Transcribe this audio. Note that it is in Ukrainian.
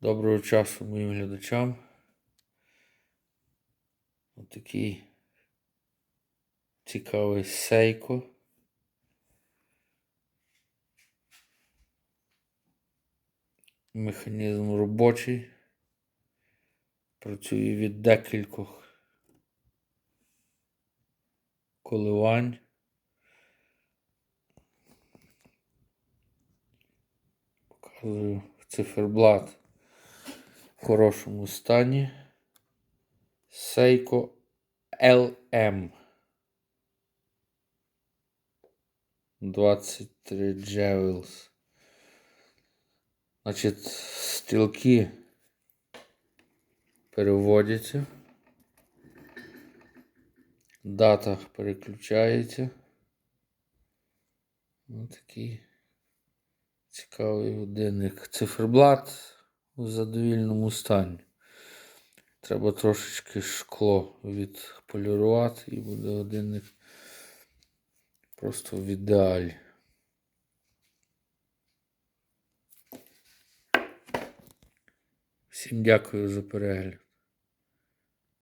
Доброго часу моїм глядачам. Отакий цікавий сейко. Механізм робочий. Працює від декількох коливань. Показую циферблат хорошому стані. Seiko LM 23 Jewels. Значить, стрілки переводяться. Дата переключається. Ось такий цікавий годинник. Циферблат у задовільному стані. Треба трошечки шкло відполірувати і буде годинник просто в ідеалі. Всім дякую за перегляд.